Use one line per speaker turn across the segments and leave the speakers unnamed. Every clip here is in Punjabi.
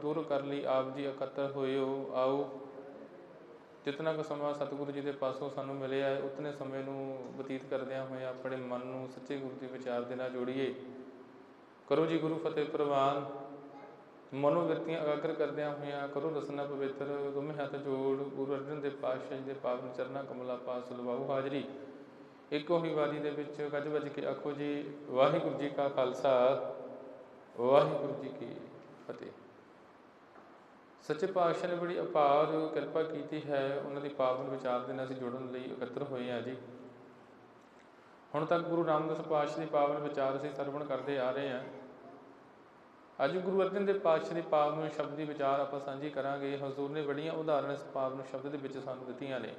ਦੂਰ ਕਰ ਲਈ, ਆਪ ਜੀ ਇਕੱਤਰ ਹੋਇਓ, ਆਓ। ਜਿਤਨਾ ਕੁ ਸਮਾਂ ਸਤਿਗੁਰੂ ਜੀ ਦੇ ਪਾਸੋਂ ਸਾਨੂੰ ਮਿਲਿਆ ਹੈ, ਉਤਨੇ ਸਮੇਂ ਨੂੰ ਬਤੀਤ ਕਰਦਿਆਂ ਹੋਏ ਆਪਣੇ ਮਨ ਨੂੰ ਸੱਚੇ ਗੁਰੂ ਦੇ ਵਿਚਾਰ ਦੇ ਨਾਲ ਜੋੜੀਏ। ਕਰੋ ਜੀ ਗੁਰੂ ਫਤਿਹ ਪ੍ਰਵਾਨ। ਮਨੋਵਿਰਤੀਆਂ ਵਿਰਤੀਆਂ ਕਰਦਿਆਂ ਹੋਇਆਂ ਕਰੋ ਰਸਨਾ ਪਵਿੱਤਰ ਦੋਵੇਂ ਹੱਥ ਜੋੜ, ਗੁਰੂ ਅਰਜਨ ਦੇਵ ਪਾਤਸ਼ਾਹ ਜੀ ਦੇ ਪਾਵਨ ਚਰਨਾਂ ਕਮਲਾ ਪਾਸ ਲਵਾਓ ਹਾਜ਼ਰੀ। ਇੱਕੋ ਹੀ ਵਾਰੀ ਦੇ ਵਿੱਚ ਗੱਜ ਵੱਜ ਕੇ ਆਖੋ ਜੀ, ਵਾਹਿਗੁਰੂ ਜੀ ਕਾ ਖਾਲਸਾ, ਵਾਹਿਗੁਰੂ ਜੀ ਕੀ ਫਤਿਹ। ਸੱਚੇ ਪਾਤਸ਼ਾਹ ਨੇ ਬੜੀ ਅਪਾਰ ਕਿਰਪਾ ਕੀਤੀ ਹੈ, ਉਹਨਾਂ ਦੀ ਪਾਵਨ ਵਿਚਾਰ ਦੇ ਨਾਲ ਅਸੀਂ ਜੁੜਨ ਲਈ ਇਕੱਤਰ ਹੋਏ ਹਾਂ ਜੀ। ਹੁਣ ਤੱਕ ਗੁਰੂ ਰਾਮਦਾਸ ਪਾਤਸ਼ਾਹ ਦੀ ਪਾਵਨ ਵਿਚਾਰ ਅਸੀਂ ਸਰਵਣ ਕਰਦੇ ਆ ਰਹੇ ਹਾਂ। ਅੱਜ ਗੁਰੂ ਅਰਜਨ ਦੇਵ ਪਾਤਸ਼ਾਹ ਦੀ ਪਾਵਨ ਸ਼ਬਦ ਦੀ ਵਿਚਾਰ ਆਪਾਂ ਸਾਂਝੀ ਕਰਾਂਗੇ। ਹਜ਼ੂਰ ਨੇ ਬੜੀਆਂ ਉਦਾਹਰਨਾਂ ਇਸ ਪਾਵਨ ਸ਼ਬਦ ਦੇ ਵਿੱਚ ਸਾਨੂੰ ਦਿੱਤੀਆਂ ਨੇ।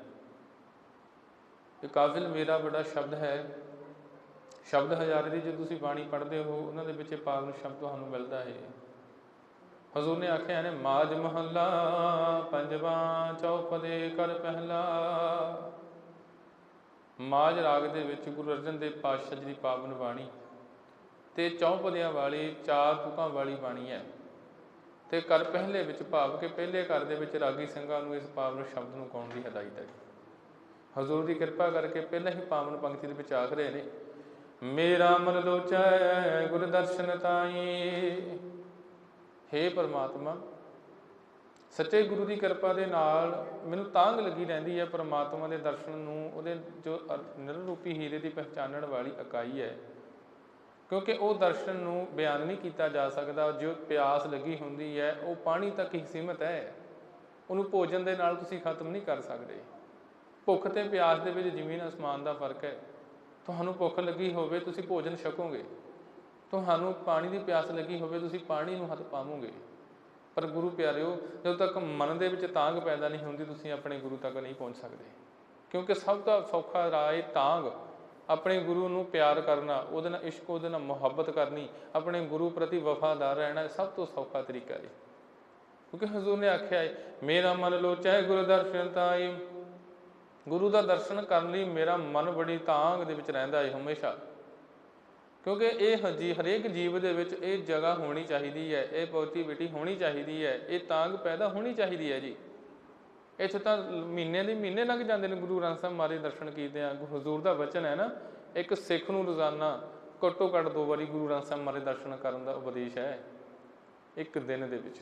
ਇਹ ਕਾਫਿਲ ਮੇਰਾ ਬੜਾ ਸ਼ਬਦ ਹੈ। ਸ਼ਬਦ ਹਜ਼ਾਰੇ ਦੀ ਜੇ ਤੁਸੀਂ ਬਾਣੀ ਪੜ੍ਹਦੇ ਹੋ, ਉਹਨਾਂ ਦੇ ਵਿੱਚ ਇਹ ਪਾਵਨ ਸ਼ਬਦ ਤੁਹਾਨੂੰ ਮਿਲਦਾ ਹੈ। ਹਜ਼ੂਰ ਨੇ ਆਖਿਆ ਨੇ ਮਾਜ ਮਹੱਲਾ, ਪੰਜਵਾਂ ਚੌਪਦੇ ਕਰ ਪਹਿਲਾ। ਮਾਜ ਰਾਗ ਦੇ ਵਿੱਚ ਗੁਰੂ ਅਰਜਨ ਦੇਵ ਪਾਤਸ਼ਾਹ ਜੀ ਦੀ ਪਾਵਨ ਬਾਣੀ ਤੇ ਚੌਪਦਿਆਂ ਵਾਲੀ, ਚਾਰ ਤੁਕਾਂ ਵਾਲੀ ਬਾਣੀ ਹੈ। ਤੇ ਕਰ ਪਹਿਲੇ ਵਿੱਚ ਭਾਵ ਕਿ ਪਹਿਲੇ ਕਰ ਦੇ ਵਿੱਚ ਰਾਗੀ ਸਿੰਘਾਂ ਨੂੰ ਇਸ ਪਾਵਨ ਸ਼ਬਦ ਨੂੰ ਗਾਉਣ ਦੀ ਹਦਾਇਤ ਹੈ? ਹਜ਼ੂਰ ਦੀ ਕਿਰਪਾ ਕਰਕੇ ਪਹਿਲਾਂ ਹੀ ਪਾਵਨ ਪੰਕਤੀ ਦੇ ਵਿੱਚ ਆਖ ਰਹੇ ਨੇ, ਮੇਰਾ ਮਨ ਲੋਚੈ ਗੁਰ ਦਰਸ਼ਨ ਤਾਈ ਹੇ ਪਰਮਾਤਮਾ, ਸੱਚੇ ਗੁਰੂ ਦੀ ਕਿਰਪਾ ਦੇ ਨਾਲ ਮੈਨੂੰ ਤਾਂਗ ਲੱਗੀ ਰਹਿੰਦੀ ਹੈ ਪਰਮਾਤਮਾ ਦੇ ਦਰਸ਼ਨ ਨੂੰ, ਉਹਦੇ ਜੋ ਅਰ- ਨਿਰ ਹੀਰੇ ਦੀ ਪਹਿਚਾਨਣ ਵਾਲੀ ਇਕਾਈ ਹੈ। ਕਿਉਂਕਿ ਉਹ ਦਰਸ਼ਨ ਨੂੰ ਬਿਆਨ ਨਹੀਂ ਕੀਤਾ ਜਾ ਸਕਦਾ, ਜੋ ਪਿਆਸ ਲੱਗੀ ਹੁੰਦੀ ਹੈ, ਉਹ ਪਾਣੀ ਤੱਕ ਹੀ ਸੀਮਤ ਹੈ। ਉਹਨੂੰ ਭੋਜਨ ਦੇ ਨਾਲ ਤੁਸੀਂ ਖਤਮ ਨਹੀਂ ਕਰ ਸਕਦੇ। ਭੁੱਖ ਤੇ ਪਿਆਸ ਦੇ ਵਿੱਚ ਜ਼ਮੀਨ ਅਸਮਾਨ ਦਾ ਫ਼ਰਕ ਹੈ। ਤੁਹਾਨੂੰ ਭੁੱਖ ਲੱਗੀ ਹੋਵੇ, ਤੁਸੀਂ ਭੋਜਨ ਛਕੋਗੇ। ਤੁਹਾਨੂੰ ਪਾਣੀ ਦੀ ਪਿਆਸ ਲੱਗੀ ਹੋਵੇ, ਤੁਸੀਂ ਪਾਣੀ ਨੂੰ ਹੱਥ ਪਾਵੋਗੇ। ਪਰ ਗੁਰੂ ਪਿਆਰਿਓ, ਜਦੋਂ ਤੱਕ ਮਨ ਦੇ ਵਿੱਚ ਤਾਂਗ ਪੈਦਾ ਨਹੀਂ ਹੁੰਦੀ, ਤੁਸੀਂ ਆਪਣੇ ਗੁਰੂ ਤੱਕ ਨਹੀਂ ਪਹੁੰਚ ਸਕਦੇ। ਕਿਉਂਕਿ ਸਭ ਤੋਂ ਸੌਖਾ ਰਾਹ ਤਾਂਗ ਆਪਣੇ ਗੁਰੂ ਨੂੰ ਪਿਆਰ ਕਰਨਾ, ਉਹਦੇ ਨਾਲ ਇਸ਼ਕ, ਉਹਦੇ ਨਾਲ ਮੁਹੱਬਤ ਕਰਨੀ, ਆਪਣੇ ਗੁਰੂ ਪ੍ਰਤੀ ਵਫਾਦਾਰ ਰਹਿਣਾ ਸਭ ਤੋਂ ਸੌਖਾ ਤਰੀਕਾ ਹੈ ਕਿਉਂਕਿ ਹਜ਼ੂਰ ਨੇ ਆਖਿਆ ਹੈ ਮੇਰਾ ਮਨ ਲੋਚੈ ਗੁਰੂ ਦਰਸ਼ਨ ਤਾਈ। ਗੁਰੂ ਦਾ ਦਰਸ਼ਨ ਕਰਨ ਲਈ ਮੇਰਾ ਮਨ ਬੜੀ ਤਾਂਗ ਦੇ ਵਿੱਚ ਰਹਿੰਦਾ ਹੈ ਹਮੇਸ਼ਾ। ਕਿਉਂਕਿ ਇਹ ਹਜੀ ਹਰੇਕ ਜੀਵ ਦੇ ਵਿੱਚ ਇਹ ਜਗ੍ਹਾ ਹੋਣੀ ਚਾਹੀਦੀ ਹੈ, ਇਹ ਪੋਜ਼ਿਟਿਵਿਟੀ ਹੋਣੀ ਚਾਹੀਦੀ ਹੈ, ਇਹ ਤਾਂਗ ਪੈਦਾ ਹੋਣੀ ਚਾਹੀਦੀ ਹੈ ਜੀ। ਇੱਥੇ ਤਾਂ ਮਹੀਨੇ ਦੇ ਮਹੀਨੇ ਲੱਗ ਜਾਂਦੇ ਨੇ, ਗੁਰੂ ਗ੍ਰੰਥ ਸਾਹਿਬ ਮਾਰੇ ਦਰਸ਼ਨ ਕੀਤੇ ਆ ਹਜ਼ੂਰ ਦਾ ਵਚਨ ਹੈ ਨਾ, ਇੱਕ ਸਿੱਖ ਨੂੰ ਰੋਜ਼ਾਨਾ ਘੱਟੋ ਘੱਟ ਦੋ ਵਾਰੀ ਗੁਰੂ ਗ੍ਰੰਥ ਸਾਹਿਬ ਮਾਰੇ ਦਰਸ਼ਨ ਕਰਨ ਦਾ ਉਪਦੇਸ਼ ਹੈ, ਇੱਕ ਦਿਨ ਦੇ ਵਿੱਚ।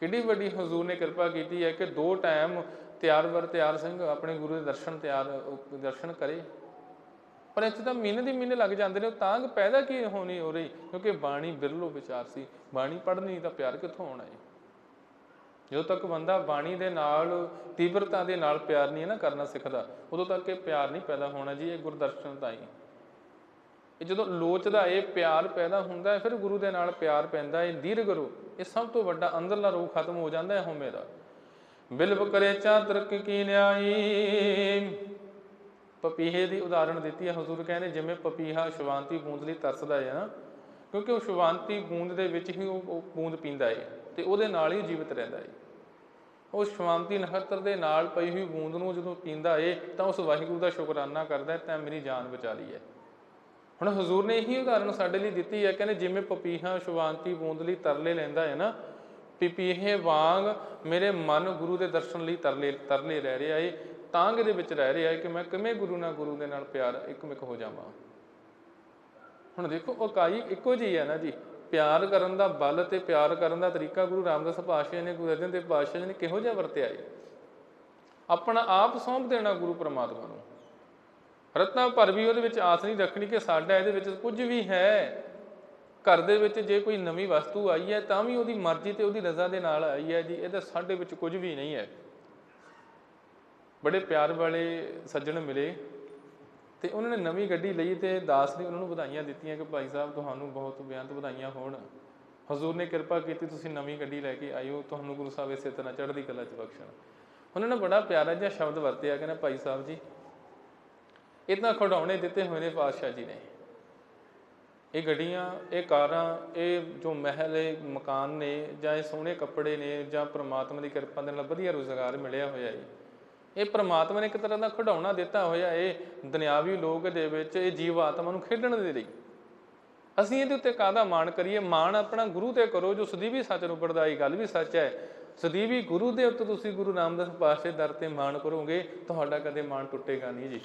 ਕਿੰਨੀ ਵੱਡੀ ਹਜ਼ੂਰ ਨੇ ਕਿਰਪਾ ਕੀਤੀ ਹੈ ਕਿ ਦੋ ਟਾਈਮ ਤਿਆਰ ਵਰ ਤਿਆਰ ਸਿੰਘ ਆਪਣੇ ਗੁਰੂ ਦੇ ਦਰਸ਼ਨ ਤਿਆਰ, ਦਰਸ਼ਨ ਕਰੇ। ਪਰ ਇੱਥੇ ਤਾਂ ਮਹੀਨੇ ਦੀ ਮਹੀਨੇ ਲੱਗ ਜਾਂਦੇ ਨੇ ਤਾਂਗ ਪੈਦਾ ਕੀ ਹੋਣੀ ਹੋ ਰਹੀ? ਕਿਉਂਕਿ ਬਾਣੀ ਬਿਰਲੋ ਵਿਚਾਰ ਸੀ। ਬਾਣੀ ਪੜ੍ਹਨੀ ਤਾਂ ਪਿਆਰ ਕਿੱਥੋਂ ਆਉਣਾ ਹੈ ਜਦੋਂ ਤੱਕ ਬੰਦਾ ਬਾਣੀ ਦੇ ਨਾਲ, ਤੀਬਰਤਾ ਦੇ ਨਾਲ ਪਿਆਰ ਨਹੀਂ ਨਾ ਕਰਨਾ ਸਿੱਖਦਾ, ਉਦੋਂ ਤੱਕ ਇਹ ਪਿਆਰ ਨਹੀਂ ਪੈਦਾ ਹੋਣਾ ਜੀ, ਇਹ ਗੁਰਦਰਸ਼ਨ ਤਾਂ ਹੀ। ਇਹ ਜਦੋਂ ਲੋਚਦਾ ਇਹ ਪਿਆਰ ਪੈਦਾ ਹੁੰਦਾ ਹੈ, ਫਿਰ ਗੁਰੂ ਦੇ ਨਾਲ ਪਿਆਰ ਪੈਂਦਾ ਹੈ ਦੀਰਘ ਰੋ ਇਹ ਸਭ ਤੋਂ ਵੱਡਾ ਅੰਦਰਲਾ ਰੂਹ ਖਤਮ ਹੋ ਜਾਂਦਾ ਹੈ ਹਉਮੈ ਦਾ ਬਿਲਵ ਕਰੇ ਚਾਤਰਕ ਕੀ ਨਿਆਈ ਪਪੀਹੇ ਦੀ ਉਦਾਹਰਣ ਦਿੱਤੀ ਹੈ। ਹਜ਼ੂਰ ਕਹਿੰਦੇ, ਜਿਵੇਂ ਪਪੀਹਾ ਸ਼ਵਾਂਤੀ ਬੂੰਦ ਲਈ ਤਰਸਦਾ ਹੈ ਨਾ, ਕਿਉਂਕਿ ਉਹ ਸ਼ਵਾਂਤੀ ਬੂੰਦ ਦੇ ਵਿੱਚ ਹੀ ਉਹ ਬੂੰਦ ਪੀਂਦਾ ਹੈ ਤੇ ਉਹਦੇ ਨਾਲ ਹੀ ਜੀਵਤ ਰਹਿੰਦਾ ਹੈ। ਉਹ ਸ਼ਵਾਂਤੀ ਨਖੱਤਰ ਦੇ ਨਾਲ ਪਈ ਹੋਈ ਬੂੰਦ ਨੂੰ ਜਦੋਂ ਪੀਂਦਾ ਏ ਤਾਂ ਉਸ ਵਾਹਿਗੁਰੂ ਦਾ ਸ਼ੁਕਰਾਨਾ ਕਰਦਾ ਹੈ, ਤਾਂ ਮੇਰੀ ਜਾਨ ਬਚਾ ਲਈ ਹੈ। ਹੁਣ ਹਜ਼ੂਰ ਨੇ ਇਹੀ ਉਦਾਹਰਣ ਸਾਡੇ ਲਈ ਦਿੱਤੀ ਹੈ, ਕਹਿੰਦੇ ਜਿਵੇਂ ਪਪੀਹਾ ਸ਼ਵਾਂਤੀ ਬੂੰਦ ਲਈ ਤਰਲੇ ਲੈਂਦਾ ਹੈ ਨਾ, ਪਪੀਹੇ ਵਾਂਗ ਮੇਰੇ ਮਨ ਗੁਰੂ ਦੇ ਦਰਸ਼ਨ ਲਈ ਤਰਲੇ ਤਰਲੇ ਰਹਿ ਰਿਹਾ ਏ ਤਾਂਗ ਦੇ ਵਿੱਚ ਰਹਿ ਰਿਹਾ ਏ ਕਿ ਮੈਂ ਕਿਵੇਂ ਗੁਰੂ ਨਾਲ ਗੁਰੂ ਦੇ ਨਾਲ ਪਿਆਰ ਇੱਕਮਿਕ ਹੋ ਜਾਵਾਂ। ਹੁਣ ਦੇਖੋ ਇਕਾਈ ਇੱਕੋ ਜਿਹੀ ਹੈ ਨਾ ਜੀ। ਪਿਆਰ ਕਰਨ ਦਾ ਬਲ ਤੇ ਪਿਆਰ ਕਰਨ ਦਾ ਤਰੀਕਾ ਗੁਰੂ ਰਾਮਦਾਸ ਪਾਤਸ਼ਾਹ ਨੇ, ਗੁਰੂ ਅਰਜਨ ਦੇਵ ਪਾਤਸ਼ਾਹ ਜੀ ਨੇ ਕਿਹੋ ਜਿਹਾ ਵਰਤਿਆ ਏ ਆਪਣਾ ਆਪ ਸੌਂਪ ਦੇਣਾ ਗੁਰੂ ਪਰਮਾਤਮਾ ਨੂੰ। ਰਤਨਾ ਭਰ ਵੀ ਉਹਦੇ ਵਿੱਚ ਆਸ ਨਹੀਂ ਰੱਖਣੀ ਕਿ ਸਾਡਾ ਇਹਦੇ ਵਿੱਚ ਕੁਝ ਵੀ ਹੈ। ਘਰ ਦੇ ਵਿੱਚ ਜੇ ਕੋਈ ਨਵੀਂ ਵਸਤੂ ਆਈ ਹੈ, ਤਾਂ ਵੀ ਉਹਦੀ ਮਰਜ਼ੀ ਤੇ ਉਹਦੀ ਰਜ਼ਾ ਦੇ ਨਾਲ ਆਈ ਹੈ ਜੀ। ਇਹਦਾ ਸਾਡੇ ਵਿੱਚ ਕੁਝ ਵੀ ਨਹੀਂ ਹੈ। ਬੜੇ ਪਿਆਰ ਵਾਲੇ ਸੱਜਣ ਮਿਲੇ ਤੇ ਉਹਨਾਂ ਨੇ ਨਵੀਂ ਗੱਡੀ ਲਈ ਤੇ ਦਾਸ ਨੇ ਉਹਨਾਂ ਨੂੰ ਵਧਾਈਆਂ ਦਿੱਤੀਆਂ ਕਿ ਭਾਈ ਸਾਹਿਬ, ਤੁਹਾਨੂੰ ਬਹੁਤ ਬੇਅੰਤ ਵਧਾਈਆਂ ਹੋਣ। ਹਜ਼ੂਰ ਨੇ ਕਿਰਪਾ ਕੀਤੀ ਤੁਸੀਂ ਨਵੀਂ ਗੱਡੀ ਲੈ ਕੇ ਆਇਓ, ਤੁਹਾਨੂੰ ਗੁਰੂ ਸਾਹਿਬ ਇਸੇ ਤਰ੍ਹਾਂ ਚੜ੍ਹਦੀ ਕਲਾ ਚ ਬਖਸ਼ਣ। ਉਹਨਾਂ ਨੇ ਬੜਾ ਪਿਆਰਾ ਜਿਹਾ ਸ਼ਬਦ ਵਰਤਿਆ, ਕਹਿੰਦਾ ਭਾਈ ਸਾਹਿਬ ਜੀ, ਇਤਨਾ ਖਿਡੌਣੇ ਦਿੱਤੇ ਹੋਏ ਨੇ ਪਾਤਸ਼ਾਹ ਜੀ ਨੇ। ਇਹ ਗੱਡੀਆਂ, ਇਹ ਕਾਰਾਂ, ਇਹ ਜੋ ਮਹਿਲ, ਇਹ ਮਕਾਨ ਨੇ ਜਾਂ ਇਹ ਸੋਹਣੇ ਕੱਪੜੇ ਨੇ ਜਾਂ ਪ੍ਰਮਾਤਮਾ ਦੀ ਕਿਰਪਾ ਦੇ ਨਾਲ ਵਧੀਆ ਰੋਜ਼ਗਾਰ ਮਿਲਿਆ ਹੋਇਆ ਹੈ ਇਹ ਪ੍ਰਮਾਤਮਾ ਨੇ ਇੱਕ ਤਰ੍ਹਾਂ ਦਾ ਖਿਡੌਣਾ ਦਿੱਤਾ ਹੋਇਆ ਇਹ ਦੁਨਿਆਵੀ ਲੋਕ ਦੇ ਵਿੱਚ, ਇਹ ਜੀਵ ਆਤਮਾ ਨੂੰ ਖੇਡਣ ਦੇ ਲਈ। ਅਸੀਂ ਇਹਦੇ ਉੱਤੇ ਕਾਹਦਾ ਮਾਣ ਕਰੀਏ? ਮਾਣ ਆਪਣਾ ਗੁਰੂ ਤੇ ਕਰੋ, ਜੋ ਸਦੀਵੀ ਸੱਚ ਨੂੰ ਪੜਦਾਈ ਗੱਲ ਵੀ ਸੱਚ ਹੈ। ਸਦੀਵੀ ਗੁਰੂ ਦੇ ਉੱਤੇ ਤੁਸੀਂ ਗੁਰੂ ਰਾਮਦਾਸ ਪਾਤਸ਼ਾਹ ਦਰ ਤੇ ਮਾਣ ਕਰੋਗੇ, ਤੁਹਾਡਾ ਕਦੇ ਮਾਣ ਟੁੱਟੇਗਾ ਨਹੀਂ ਜੀ।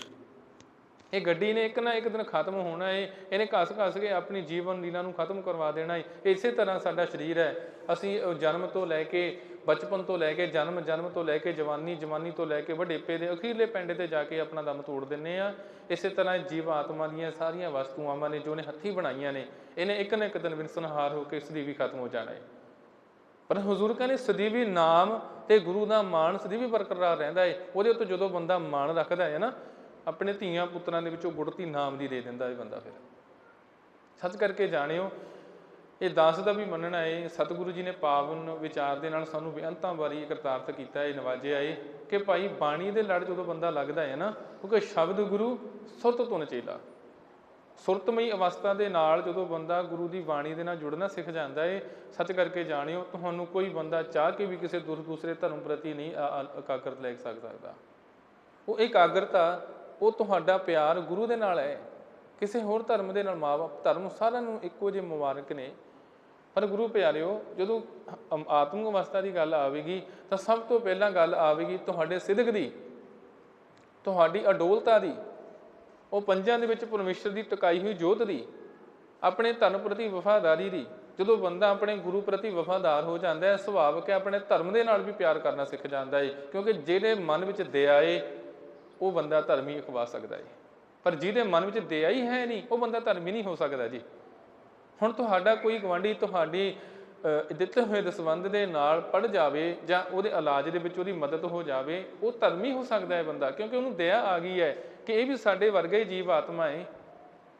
ਇਹ ਗੱਡੀ ਨੇ ਇੱਕ ਨਾ ਇੱਕ ਦਿਨ ਖਤਮ ਹੋਣਾ ਏ, ਇਹਨੇ ਘਸ ਘਸ ਕੇ ਆਪਣੀ ਜੀਵਨ ਲੀਲਾ ਨੂੰ ਖਤਮ ਕਰਵਾ ਦੇਣਾ ਏ। ਇਸੇ ਤਰ੍ਹਾਂ ਸਾਡਾ ਸਰੀਰ ਹੈ। ਅਸੀਂ ਜਨਮ ਤੋਂ ਲੈ ਕੇ ਬਚਪਨ ਤੋਂ ਲੈ ਕੇ ਜਨਮ ਜਨਮ ਤੋਂ ਲੈ ਕੇ ਜਵਾਨੀ ਜਵਾਨੀ ਤੋਂ ਲੈ ਕੇ ਵਡੇਪੇ ਦੇ ਅਖੀਰਲੇ ਪਿੰਡ ਤੇ ਜਾ ਕੇ ਆਪਣਾ ਦਮ ਤੋੜ ਦਿੰਨੇ ਆ। ਇਸੇ ਤਰ੍ਹਾਂ ਜੀਵ ਆਤਮਾ ਦੀਆਂ ਸਾਰੀਆਂ ਵਸਤੂਆਂ ਨੇ ਜੋ ਨੇ ਹੱਥੀ ਬਣਾਈਆਂ ਨੇ, ਇਹਨੇ ਇੱਕ ਨਾ ਇੱਕ ਦਿਨ ਵਿਨਸਨਹਾਰ ਹੋ ਕੇ ਸਦੀ ਵੀ ਖਤਮ ਹੋ ਜਾਣਾ ਏ ਪਰ ਹਜ਼ੂਰ ਕਹਿੰਦੇ ਸਦੀਵੀ ਨਾਮ ਤੇ ਗੁਰੂ ਦਾ ਮਾਣ ਸਦੀਵੀ ਬਰਕਰਾਰ ਰਹਿੰਦਾ ਹੈ। ਉਹਦੇ ਉੱਤੇ ਜਦੋਂ ਬੰਦਾ ਮਾਣ ਰੱਖਦਾ ਹੈ ਨਾ, ਆਪਣੇ ਧੀਆਂ ਪੁੱਤਰਾਂ ਦੇ ਵਿੱਚੋਂ ਗੁੜਤੀ ਨਾਮ ਦੀ ਦੇ ਦਿੰਦਾ ਹੈ ਬੰਦਾ ਫਿਰ। ਸੱਚ ਕਰਕੇ ਜਾਣਿਓ ਇਹ ਦਾਸ ਦਾ ਵੀ ਮੰਨਣਾ ਹੈ ਸਤਿਗੁਰੂ ਜੀ ਨੇ ਪਾਵਨ ਵਿਚਾਰ ਦੇ ਨਾਲ ਸਾਨੂੰ ਬੇਅੰਤਾਂ ਵਾਰੀ ਕਰਤਾਰਤ ਕੀਤਾ ਹੈ ਨਵਾਜਿਆ ਹੈ ਕਿ ਭਾਈ ਬਾਣੀ ਦੇ ਲੜ ਜਦੋਂ ਬੰਦਾ ਲੱਗਦਾ ਹੈ ਨਾ ਕਿਉਂਕਿ ਸ਼ਬਦ ਗੁਰੂ ਸੁਰਤ ਤੋਂ ਨਚੇਲਾ। ਸੁਰਤਮਈ ਅਵਸਥਾ ਦੇ ਨਾਲ ਜਦੋਂ ਬੰਦਾ ਗੁਰੂ ਦੀ ਬਾਣੀ ਦੇ ਨਾਲ ਜੁੜਨਾ ਸਿੱਖ ਜਾਂਦਾ ਏ, ਸੱਚ ਕਰਕੇ ਜਾਣਿਓ, ਤੁਹਾਨੂੰ ਕੋਈ ਬੰਦਾ ਚਾਹ ਕੇ ਵੀ ਕਿਸੇ ਦੂਰ ਦੂਸਰੇ ਧਰਮ ਪ੍ਰਤੀ ਨਹੀਂ ਇਕਾਗਰਤ ਲੈ ਸਕਦਾ। ਉਹ ਇਕਾਗਰਤਾ, ਉਹ ਤੁਹਾਡਾ ਪਿਆਰ ਗੁਰੂ ਦੇ ਨਾਲ ਹੈ। ਕਿਸੇ ਹੋਰ ਧਰਮ ਦੇ ਨਾਲ ਮਾਂ-ਬਾਪ, ਧਰਮ ਸਾਰਿਆਂ ਨੂੰ ਇੱਕੋ ਜਿਹੇ ਮੁਬਾਰਕ ਨੇ। ਪਰ ਗੁਰੂ ਪਿਆਰਿਓ, ਜਦੋਂ ਅਮ- ਆਤਮਿਕ ਅਵਸਥਾ ਦੀ ਗੱਲ ਆਵੇਗੀ, ਤਾਂ ਸਭ ਤੋਂ ਪਹਿਲਾਂ ਗੱਲ ਆਵੇਗੀ ਤੁਹਾਡੇ ਸਿਦਕ ਦੀ, ਤੁਹਾਡੀ ਅਡੋਲਤਾ ਦੀ, ਉਹ ਪੰਜਾਂ ਦੇ ਵਿੱਚ ਪਰਮੇਸ਼ਰ ਦੀ ਟਿਕਾਈ ਹੋਈ ਜੋਤ ਦੀ, ਆਪਣੇ ਧਰਮ ਪ੍ਰਤੀ ਵਫਾਦਾਰੀ ਦੀ। ਜਦੋਂ ਬੰਦਾ ਆਪਣੇ ਗੁਰੂ ਪ੍ਰਤੀ ਵਫਾਦਾਰ ਹੋ ਜਾਂਦਾ ਹੈ, ਸੁਭਾਵਕ ਹੈ, ਆਪਣੇ ਧਰਮ ਦੇ ਨਾਲ ਵੀ ਪਿਆਰ ਕਰਨਾ ਸਿੱਖ ਜਾਂਦਾ ਹੈ, ਕਿਉਂਕਿ ਜਿਹੜੇ ਮਨ ਵਿੱਚ ਦਇਆ ਏ, ਉਹ ਬੰਦਾ ਧਰਮੀ ਅਖਵਾ ਸਕਦਾ ਹੈ ਪਰ ਜਿਹਦੇ ਮਨ ਵਿੱਚ ਦਇਆ ਹੀ ਹੈ ਨਹੀਂ, ਉਹ ਬੰਦਾ ਧਰਮੀ ਨਹੀਂ ਹੋ ਸਕਦਾ ਜੀ। ਹੁਣ ਤੁਹਾਡਾ ਕੋਈ ਗਵਾਂਢੀ ਤੁਹਾਡੀ ਦਿੱਤੇ ਹੋਏ ਦਸਵੰਦ ਦੇ ਨਾਲ ਪੜ ਜਾਵੇ ਜਾਂ ਉਹਦੇ ਇਲਾਜ ਦੇ ਵਿੱਚ ਉਹਦੀ ਮਦਦ ਹੋ ਜਾਵੇ, ਉਹ ਧਰਮੀ ਹੋ ਸਕਦਾ ਹੈ ਬੰਦਾ, ਕਿਉਂਕਿ ਉਹਨੂੰ ਦਇਆ ਆ ਗਈ ਹੈ ਕਿ ਇਹ ਵੀ ਸਾਡੇ ਵਰਗਾ ਹੀ ਜੀਵ ਆਤਮਾ ਹੈ।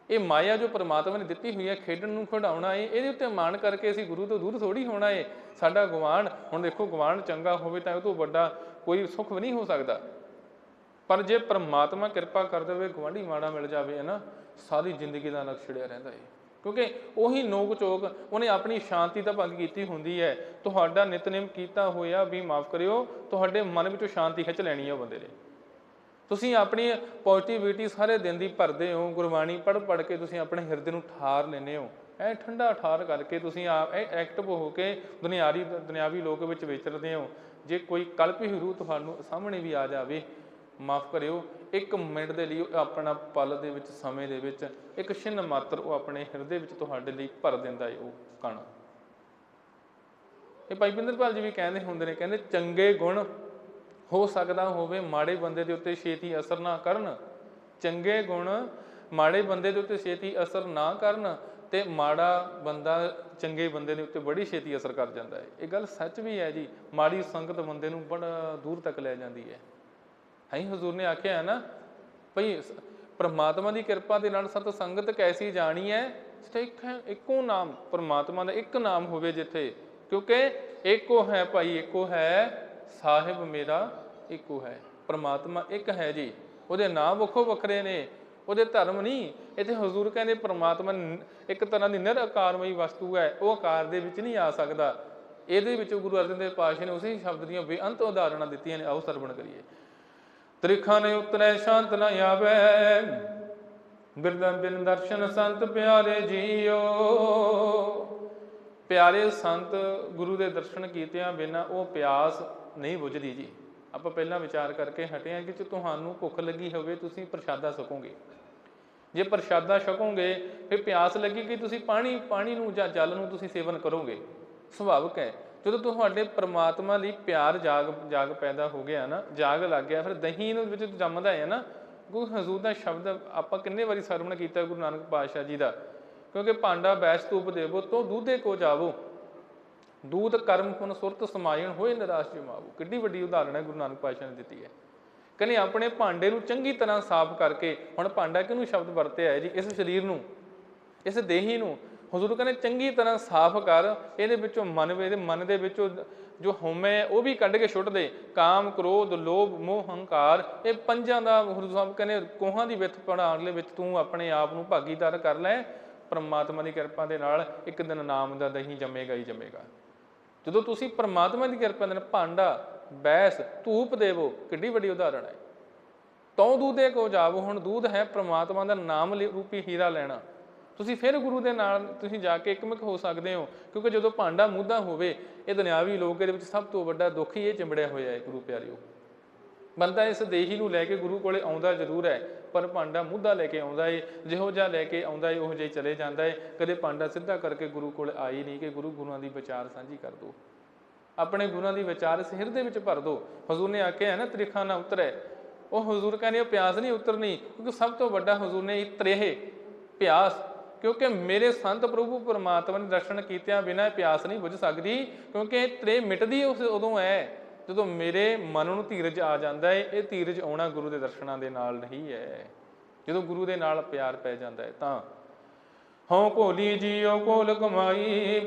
ਇਹ ਮਾਇਆ ਜੋ ਪਰਮਾਤਮਾ ਨੇ ਦਿੱਤੀ ਹੋਈ ਹੈ, ਖੇਡਣ ਨੂੰ ਖਿਡਾਉਣਾ ਹੈ, ਇਹਦੇ ਉੱਤੇ ਮਾਣ ਕਰਕੇ ਅਸੀਂ ਗੁਰੂ ਤੋਂ ਦੂਰ ਥੋੜੀ ਹੋਣਾ ਹੈ। ਸਾਡਾ ਗਵਾਂਢ ਹੁਣ ਦੇਖੋ ਗਵਾਂਢ ਚੰਗਾ ਹੋਵੇ ਤਾਂ ਉਹ ਤੋਂ ਵੱਡਾ ਕੋਈ ਸੁੱਖ ਵੀ ਨਹੀਂ ਹੋ ਸਕਦਾ। ਪਰ ਜੇ ਪ੍ਰਮਾਤਮਾ ਕਿਰਪਾ ਕਰ ਦੇਵੇ ਗਵਾਂਢੀ ਮਾੜਾ ਮਿਲ ਜਾਵੇ, ਹੈ ਨਾ, ਸਾਰੀ ਜ਼ਿੰਦਗੀ ਦਾ ਨਕਸ਼ ਛਿੜਿਆ ਰਹਿੰਦਾ ਹੈ ਕਿਉਂਕਿ ਉਹੀ ਨੋਕ ਚੋਕ, ਉਹਨੇ ਆਪਣੀ ਸ਼ਾਂਤੀ ਦਾ ਭੰਗ ਕੀਤੀ ਹੁੰਦੀ ਹੈ ਤੁਹਾਡਾ ਨਿਤਨੇਮ ਕੀਤਾ ਹੋਇਆ ਵੀ ਮਾਫ ਕਰਿਓ, ਤੁਹਾਡੇ ਮਨ ਵਿੱਚੋਂ ਸ਼ਾਂਤੀ ਖਿੱਚ ਲੈਣੀ ਹੈ ਬੰਦੇ ਨੇ। ਤੁਸੀਂ ਆਪਣੀ ਪੋਜ਼ਿਟਿਵਿਟੀ ਸਾਰੇ ਦਿਨ ਦੀ ਭਰਦੇ ਹੋ, ਗੁਰਬਾਣੀ ਪੜ੍ਹ ਪੜ੍ਹ ਕੇ ਤੁਸੀਂ ਆਪਣੇ ਹਿਰਦੇ ਨੂੰ ਠਾਰ ਲੈਂਦੇ ਹੋ। ਐ ਠੰਡਾ ਠਾਰ ਕਰਕੇ ਤੁਸੀਂ ਆਪ ਐਕਟਿਵ ਹੋ ਕੇ ਦੁਨਿਆਰੀ, ਦੁਨਿਆਵੀ ਲੋਕ ਵਿੱਚ ਵਿਚਰਦੇ ਹੋ। ਜੇ ਕੋਈ ਕਲਪੀ ਰੂਹ ਤੁਹਾਨੂੰ ਸਾਹਮਣੇ ਵੀ ਆ ਜਾਵੇ ਮਾਫ ਕਰਿਓ, ਇੱਕ ਮਿੰਟ ਦੇ ਲਈ ਆਪਣਾ ਪਲ ਦੇ ਵਿੱਚ, ਸਮੇਂ ਦੇ ਵਿੱਚ, ਇੱਕ ਛਿਨ ਮਾਤਰ ਉਹ ਆਪਣੇ ਹਿਰਦੇ ਵਿੱਚ ਤੁਹਾਡੇ ਲਈ ਭਰ ਦਿੰਦਾ ਹੈ ਉਹ ਕਣ। ਇਹ ਭਾਈ ਬਿੰਦਰਪਾਲ ਜੀ ਵੀ ਕਹਿੰਦੇ ਹੁੰਦੇ ਨੇ, ਕਹਿੰਦੇ ਚੰਗੇ ਗੁਣ ਹੋ ਸਕਦਾ ਹੋਵੇ, ਮਾੜੇ ਬੰਦੇ ਦੇ ਉੱਤੇ ਛੇਤੀ ਅਸਰ ਨਾ ਕਰਨ। ਚੰਗੇ ਗੁਣ ਮਾੜੇ ਬੰਦੇ ਦੇ ਉੱਤੇ ਛੇਤੀ ਅਸਰ ਨਾ ਕਰਨ ਤੇ ਮਾੜਾ ਬੰਦਾ ਚੰਗੇ ਬੰਦੇ ਦੇ ਉੱਤੇ ਬੜੀ ਛੇਤੀ ਅਸਰ ਕਰ ਜਾਂਦਾ ਹੈ ਇਹ ਗੱਲ ਸੱਚ ਵੀ ਹੈ ਜੀ, ਮਾੜੀ ਸੰਗਤ ਬੰਦੇ ਨੂੰ ਬੜਾ ਦੂਰ ਤੱਕ ਲੈ ਜਾਂਦੀ ਹੈ ਹੈ ਹਜ਼ੂਰ ਨੇ ਆਖਿਆ ਹੈ ਨਾ, ਭਈ ਪਰਮਾਤਮਾ ਦੀ ਕਿਰਪਾ ਦੇ ਨਾਲ ਸਤ ਸੰਗਤ ਕੈਸੀ ਜਾਣੀ ਹੈ? ਜਿੱਥੇ ਹੈ, ਇੱਕੋ ਨਾਮ, ਪ੍ਰਮਾਤਮਾ ਦਾ ਇੱਕ ਨਾਮ ਹੋਵੇ ਜਿੱਥੇ, ਕਿਉਂਕਿ ਇੱਕੋ ਹੈ ਭਾਈ, ਇੱਕੋ ਹੈ, ਸਾਹਿਬ ਮੇਰਾ ਇੱਕੋ ਹੈ, ਪਰਮਾਤਮਾ ਇੱਕ ਹੈ ਜੀ। ਉਹਦੇ ਨਾਮ ਵੱਖੋ ਵੱਖਰੇ ਨੇ, ਉਹਦੇ ਧਰਮ ਨਹੀਂ। ਇੱਥੇ ਹਜ਼ੂਰ ਕਹਿੰਦੇ ਪਰਮਾਤਮਾ ਇੱਕ ਤਰ੍ਹਾਂ ਦੀ ਨਿਰਆਕਾਰਮਈ ਵਸਤੂ ਹੈ, ਉਹ ਆਕਾਰ ਦੇ ਵਿੱਚ ਨਹੀਂ ਆ ਸਕਦਾ। ਇਹਦੇ ਵਿੱਚ ਗੁਰੂ ਅਰਜਨ ਦੇਵ ਪਾਤਸ਼ਾਹ ਨੇ ਉਸੇ ਸ਼ਬਦ ਦੀਆਂ ਬੇਅੰਤ ਉਦਾਹਰਣਾਂ ਦਿੱਤੀਆਂ ਨੇ, ਆਓ ਸਰਵਣ ਕਰੀਏ। ਤ੍ਰਿਖਾਂ ਨੇ ਉਤਰੇ ਸ਼ਾਂਤ ਨ ਆਵੇ। ਬਿਰਦਮ ਬਿਨ ਦਰਸ਼ਨ ਸੰਤ ਪਿਆਰੇ ਜੀਓ। ਪਿਆਰੇ ਸੰਤ, ਗੁਰੂ ਦੇ ਦਰਸ਼ਨ ਕੀਤਿਆਂ ਬਿਨਾ ਉਹ ਪਿਆਸ ਨਹੀਂ ਬੁਝਦੀ ਜੀ। ਆਪਾਂ ਪਹਿਲਾਂ ਵਿਚਾਰ ਕਰਕੇ ਹਟੇ ਹਾਂ ਕਿ ਜੇ ਤੁਹਾਨੂੰ ਭੁੱਖ ਲੱਗੀ ਹੋਵੇ, ਤੁਸੀਂ ਪ੍ਰਸ਼ਾਦਾ ਸਕੋਗੇ ਜੇ ਪ੍ਰਸ਼ਾਦਾ ਛਕੋਗੇ, ਫਿਰ ਪਿਆਸ ਲੱਗੇਗੀ ਤੁਸੀਂ ਪਾਣੀ ਪਾਣੀ ਨੂੰ ਜਾਂ ਜਲ ਨੂੰ ਤੁਸੀਂ ਸੇਵਨ ਕਰੋਗੇ। ਸੁਭਾਵਿਕ ਹੈ। ਜਦੋਂ ਤੁਹਾਡੇ ਪ੍ਰਮਾਤਮਾ ਲਈ ਪਿਆਰ ਜਾਗ ਜਾਗ ਪੈਦਾ ਹੋ ਗਿਆ ਨਾ, ਜਾਗ ਲੱਗ ਗਿਆ, ਫਿਰ ਦਹੀਂ ਨੂੰ ਵਿੱਚ ਜੰਮਦਾ ਹੈ ਨਾ, ਗੁਰੂ ਹਜ਼ੂਰ ਦਾ ਸ਼ਬਦ ਆਪਾਂ ਕਿੰਨੇ ਵਾਰੀ ਸਰਵਣ ਕੀਤਾ ਗੁਰੂ ਨਾਨਕ ਪਾਤਸ਼ਾਹ ਜੀ ਦਾ? ਕਿਉਂਕਿ ਭਾਂਡਾ ਬੈਸ ਤੂਪ ਦੇਵੋ ਤੋ ਦੂਧੇ ਕੋ ਜਾਵੋ। ਦੂਧ ਕਰਮ ਪੁਨ ਸੁਰਤ ਸਮਾਇਣ ਹੋਏ ਨਿਰਾਸ਼ ਜਮਾਵੋ। ਕਿੱਡੀ ਵੱਡੀ ਉਦਾਹਰਣ ਹੈ ਗੁਰੂ ਨਾਨਕ ਪਾਤਸ਼ਾਹ ਨੇ ਦਿੱਤੀ ਹੈ। ਕਹਿੰਦੇ ਆਪਣੇ ਭਾਂਡੇ ਨੂੰ ਚੰਗੀ ਤਰ੍ਹਾਂ ਸਾਫ਼ ਕਰਕੇ, ਹੁਣ ਭਾਂਡਾ ਕਿਹਨੂੰ ਸ਼ਬਦ ਵਰਤਿਆ ਹੈ ਜੀ? ਇਸ ਸਰੀਰ ਨੂੰ, ਇਸ ਦੇਹੀ ਨੂੰ। ਹਜ਼ੂਰ ਕਹਿੰਦੇ ਚੰਗੀ ਤਰ੍ਹਾਂ ਸਾਫ਼ ਕਰ, ਇਹਦੇ ਵਿੱਚੋਂ ਮਨ ਦੇ ਮਨ ਦੇ ਵਿੱਚੋਂ ਜੋ ਹਉਮੈ ਹੈ, ਉਹ ਵੀ ਕੱਢ ਕੇ ਸੁੱਟ ਦੇ। ਕਾਮ, ਕ੍ਰੋਧ, ਲੋਭ, ਮੋਹ, ਹੰਕਾਰ, ਇਹ ਪੰਜਾਂ ਦਾ ਗੁਰੂ ਸਾਹਿਬ ਕਹਿੰਦੇ ਕੋਹਾਂ ਦੀ ਵਿੱਥ ਪੜਾਉਣ ਦੇ ਵਿੱਚ ਤੂੰ ਆਪਣੇ ਆਪ ਨੂੰ ਭਾਗੀਦਾਰ ਕਰ ਲੈ। ਪਰਮਾਤਮਾ ਦੀ ਕਿਰਪਾ ਦੇ ਨਾਲ ਇੱਕ ਦਿਨ ਨਾਮ ਦਾ ਦਹੀਂ ਜੰਮੇਗਾ ਹੀ ਜੰਮੇਗਾ। ਜਦੋਂ ਤੁਸੀਂ ਪਰਮਾਤਮਾ ਦੀ ਕਿਰਪਾ ਦੇ ਨਾਲ ਭਾਂਡਾ, ਬੈਸ, ਧੂਪ ਦੇਵੋ, ਕਿੱਡੀ ਵੱਡੀ ਉਦਾਹਰਣ ਹੈ। ਤਉ ਦੂਧੇ ਕੋ ਜਾਵੋ, ਹੁਣ ਦੂਧ ਹੈ ਪਰਮਾਤਮਾ ਦਾ ਨਾਮ ਲਿ- ਰੂਪੀ ਹੀਰਾ ਲੈਣਾ। ਤੁਸੀਂ ਫਿਰ ਗੁਰੂ ਦੇ ਨਾਲ ਤੁਸੀਂ ਜਾ ਕੇ ਇੱਕਮਿਕ ਹੋ ਸਕਦੇ ਹੋ, ਕਿਉਂਕਿ ਜਦੋਂ ਭਾਂਡਾ ਮੁੱਦਾ ਹੋਵੇ, ਇਹ ਦੁਨਿਆਵੀ ਲੋਕ ਦੇ ਵਿੱਚ ਸਭ ਤੋਂ ਵੱਡਾ ਦੁੱਖ ਹੀ ਇਹ ਚਿੰਬੜਿਆ ਹੋਇਆ ਹੈ ਗੁਰੂ ਪਿਆਰਿਓ। ਬੰਦਾ ਇਸ ਦੇਹੀ ਨੂੰ ਲੈ ਕੇ ਗੁਰੂ ਕੋਲੇ ਆਉਂਦਾ ਜ਼ਰੂਰ ਹੈ, ਪਰ ਭਾਂਡਾ ਮੁੱਦਾ ਲੈ ਕੇ ਆਉਂਦਾ ਏ, ਜਿਹੋ ਜਿਹਾ ਲੈ ਕੇ ਆਉਂਦਾ ਏ, ਉਹ ਜਿਹਾ ਚਲੇ ਜਾਂਦਾ ਏ। ਕਦੇ ਭਾਂਡਾ ਸਿੱਧਾ ਕਰਕੇ ਗੁਰੂ ਕੋਲ ਆਈ ਨਹੀਂ ਕਿ ਗੁਰੂ ਗੁਰੂਆਂ ਦੀ ਵਿਚਾਰ ਸਾਂਝੀ ਕਰ ਦੋ। ਆਪਣੇ ਗੁਰੂਆਂ ਦੀ ਵਿਚਾਰ ਇਸ ਹਿਰਦੇ ਵਿੱਚ ਭਰ ਦੋ। ਹਜ਼ੂਰ ਨੇ ਆਖਿਆ ਹੈ ਨਾ, ਤ੍ਰਿਖਾ ਨਾ ਉਤਰੇ। ਉਹ ਹਜ਼ੂਰ ਕਹਿੰਦੇ ਉਹ ਪਿਆਸ ਨਹੀਂ ਉਤਰਨੀ, ਕਿਉਂਕਿ ਸਭ ਤੋਂ ਵੱਡਾ ਹਜ਼ੂਰ ਨੇ ਇਹ ਤ੍ਰੇਹ, ਪਿਆਸ। ਕਿਉਂਕਿ ਮੇਰੇ ਸੰਤ ਪ੍ਰਭੂ ਪਰਮਾਤਮਾ ਨੇ ਦਰਸ਼ਨ ਕੀਤਿਆਂ ਬਿਨਾਂ ਪਿਆਸ ਨਹੀਂ ਬੁਝ ਸਕਦੀ, ਕਿਉਂਕਿ ਇਹ ਤ੍ਰੇਹ ਮਿਟਦੀ ਉਸ ਉਦੋਂ ਹੈ, ਜਦੋਂ ਮੇਰੇ ਮਨ ਨੂੰ ਧੀਰਜ ਆ ਜਾਂਦਾ ਹੈ, ਇਹ ਧੀਰਜ ਆਉਣਾ ਗੁਰੂ ਦੇ ਦਰਸ਼ਨਾਂ ਦੇ ਨਾਲ ਨਹੀਂ ਹੈ। ਜਦੋਂ ਗੁਰੂ ਦੇ ਨਾਲ ਪਿਆਰ ਪੈ ਜਾਂਦਾ ਹੈ ਤਾਂ ਹਉ ਭੋਲੀ ਜੀਉ ਕੋਲ ਕਮਾਈ,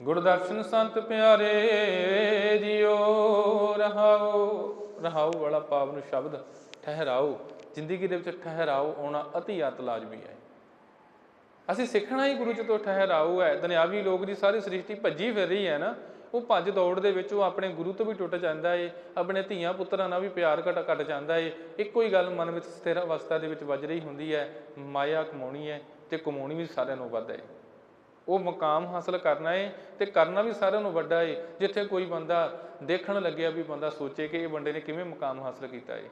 ਗੁਰਦਰਸ਼ਨ ਸੰਤ ਪਿਆਰੇ ਜੀਓ, ਰਹਾਓ ਰਹਾਓ ਵਾਲਾ ਪਾਵਨ ਸ਼ਬਦ ਠਹਿਰਾਓ, ਜ਼ਿੰਦਗੀ ਦੇ ਵਿੱਚ ਠਹਿਰਾਓ, ਆਉਣਾ ਅਤੀ ਅਤ ਲਾਜ਼ਮੀ ਹੈ। ਅਸੀਂ ਸਿੱਖਣਾ ਹੀ ਗੁਰੂ ਜੀ ਤੋਂ ਠਹਿਰਾਓ ਹੈ। ਦੁਨਿਆਵੀ ਲੋਕ ਦੀ ਸਾਰੀ ਸ੍ਰਿਸ਼ਟੀ ਭੱਜੀ ਫਿਰ ਰਹੀ ਹੈ ਨਾ। ਉਹ ਭੱਜ ਦੌੜ ਦੇ ਵਿੱਚ ਉਹ ਆਪਣੇ ਗੁਰੂ ਤੋਂ ਵੀ ਟੁੱਟ ਜਾਂਦਾ ਏ, ਆਪਣੇ ਧੀਆਂ ਪੁੱਤਰਾਂ ਨਾਲ ਵੀ ਪਿਆਰ ਘਟ ਘਟ ਜਾਂਦਾ ਏ। ਇੱਕੋ ਹੀ ਗੱਲ ਮਨ ਵਿੱਚ ਸਥਿਰ ਅਵਸਥਾ ਦੇ ਵਿੱਚ ਵੱਜ ਰਹੀ ਹੁੰਦੀ ਹੈ, ਮਾਇਆ ਕਮਾਉਣੀ ਹੈ ਤੇ ਕਮਾਉਣੀ ਵੀ ਸਾਰਿਆਂ ਨੂੰ ਵੱਧ ਹੈ। ਉਹ ਮਕਾਮ ਹਾਸਲ ਕਰਨਾ ਏ ਤੇ ਕਰਨਾ ਵੀ ਸਾਰਿਆਂ ਨੂੰ ਵੱਡਾ ਏ। ਜਿੱਥੇ ਕੋਈ ਬੰਦਾ ਦੇਖਣ ਲੱਗਿਆ ਵੀ ਬੰਦਾ ਸੋਚੇ ਕਿ ਇਹ ਬੰਦੇ ਨੇ ਕਿਵੇਂ ਮਕਾਮ ਹਾਸਲ ਕੀਤਾ ਏ।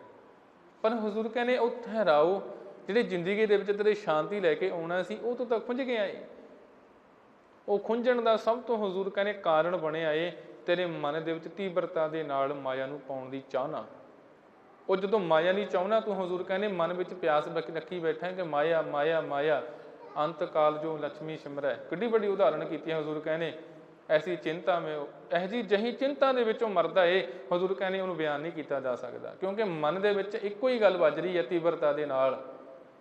ਪਰ ਹਜ਼ੂਰ ਕਹਿੰਦੇ ਉਹ ਠਹਿਰਾਓ ਜਿਹੜੇ ਜ਼ਿੰਦਗੀ ਦੇ ਵਿੱਚ ਤੇਰੇ ਸ਼ਾਂਤੀ ਲੈ ਕੇ ਆਉਣਾ ਸੀ, ਉਹ ਤੂੰ ਤਾਂ ਖੁੰਝ ਗਿਆ ਏ ਉਹ ਖੁੰਝਣ ਦਾ ਸਭ ਤੋਂ ਹਜ਼ੂਰ ਕਹਿੰਦੇ ਕਾਰਨ ਬਣਿਆ ਏ ਤੇਰੇ ਮਨ ਦੇ ਵਿੱਚ ਤੀਬਰਤਾ ਦੇ ਨਾਲ ਮਾਇਆ ਨੂੰ ਪਾਉਣ ਦੀ ਚਾਹਨਾ। ਉਹ ਜਦੋਂ ਮਾਇਆ ਨਹੀਂ ਚਾਹਣਾ ਤੂੰ ਹਜ਼ੂਰ ਕਹਿੰਦੇ ਮਨ ਵਿੱਚ ਪਿਆਸ ਰੱਖੀ ਬੈਠਾ ਕਿ ਮਾਇਆ ਮਾਇਆ ਮਾਇਆ ਅੰਤ ਕਾਲ ਜੋ ਲక్ష్ਮੀ ਸਿਮਰੈ ਕਿੱਡੀ ਵੱਡੀ ਉਦਾਹਰਣ ਕੀਤੀ ਹੈ ਹਜ਼ੂਰ ਕਹਿੰਦੇ, ਐਸੀ ਚਿੰਤਾ ਮੇ ਇਹ ਜੀ ਜਹੀ ਚਿੰਤਾ ਦੇ ਵਿੱਚੋਂ ਮਰਦਾ ਏ, ਹਜ਼ੂਰ ਕਹਿੰਦੇ ਉਹਨੂੰ ਬਿਆਨ ਨਹੀਂ ਕੀਤਾ ਜਾ ਸਕਦਾ। ਕਿਉਂਕਿ ਮਨ ਦੇ ਵਿੱਚ ਇੱਕੋ ਹੀ ਗੱਲ ਵੱਜ ਰਹੀ ਹੈ ਤੀਬਰਤਾ ਦੇ ਨਾਲ।